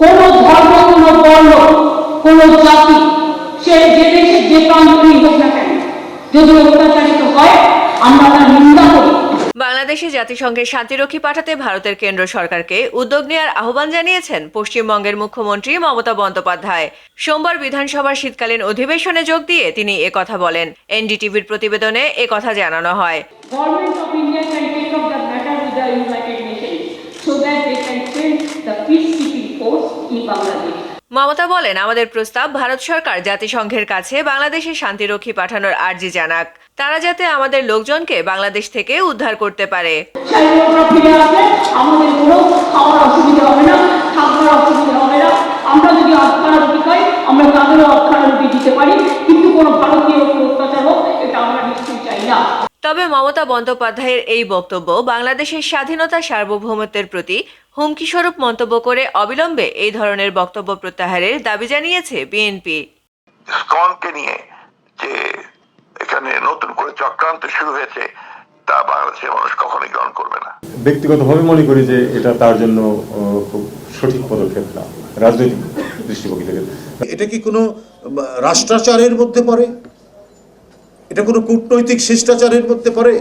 কোন ধর্ম কোন বর্ণ কোন জাতি সে যে দেশে যে প্রান্তরই হোক না কেন যদি অত্যাচারিত হয় আমরা তার নিন্দা করি। বাংলাদেশে জাতিসংঘের শান্তিরক্ষী পাঠাতে ভারতের কেন্দ্র সরকারকে উদ্যোগ নেওয়ার আহ্বান জানিয়েছেন পশ্চিমবঙ্গের মুখ্যমন্ত্রী মমতা বন্দ্যোপাধ্যায়। সোমবার বিধানসভার শীতকালীন অধিবেশনে যোগ দিয়ে তিনি একথা বলেন। এনডিটিভির প্রতিবেদনে একথা জানানো হয়। মমতা বলেন আমাদের প্রস্তাব ভারত সরকার জাতিসংঘের কাছে বাংলাদেশে শান্তিরক্ষী পাঠানোর আর্জি জানাক। তারা যাতে আমাদের লোকজনকে বাংলাদেশ থেকে উদ্ধার করতে পারে। তবে মমতা বন্দ্যোপাধ্যায়ের এই বক্তব্য বাংলাদেশের স্বাধীনতা সার্বভৌমত্বের প্রতি হুমকিস্বরূপ মন্তব্য করে অবিলম্বে এই ধরনের বক্তব্য প্রত্যাহারের দাবি জানিয়েছে বিএনপি। স্কনকে নিয়ে যে এখানে নতুন করে চক্রান্ত শুরু হয়েছে তা বাংলাদেশের মানুষ কখনোই গ্রহণ করবে না। ব্যক্তিগতভাবে মনে করি যে এটা তার জন্য আহ, খুব সঠিক পদক্ষেপ না রাজনৈতিক দৃষ্টিভঙ্গি থেকে। এটা কি কোনো রাষ্ট্রাচারের মধ্যে পড়ে? এটা কোনো কূটনৈতিক শিষ্টাচারের মধ্যে পড়ে?